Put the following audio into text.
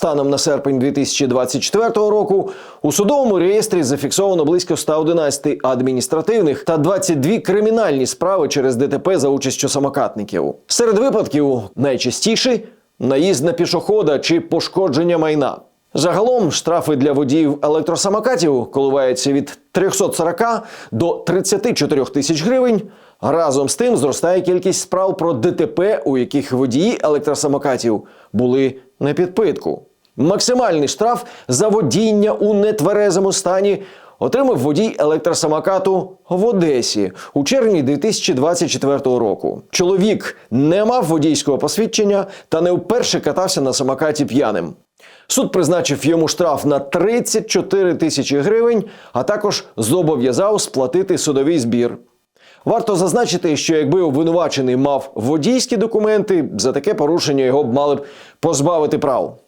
Станом на серпень 2024 року у судовому реєстрі зафіксовано близько 111 адміністративних та 22 кримінальні справи через ДТП за участю самокатників. Серед випадків найчастіші наїзд на пішохода чи пошкодження майна. Загалом штрафи для водіїв електросамокатів коливаються від 340 до 34 тисяч гривень. Разом з тим зростає кількість справ про ДТП, у яких водії електросамокатів були на підпитку. Максимальний штраф за водіння у нетверезому стані отримав водій електросамокату в Одесі у червні 2024 року. Чоловік не мав водійського посвідчення та не вперше катався на самокаті п'яним. Суд призначив йому штраф на 34 тисячі гривень, а також зобов'язав сплатити судовий збір. Варто зазначити, що якби обвинувачений мав водійські документи, за таке порушення його б мали б позбавити прав.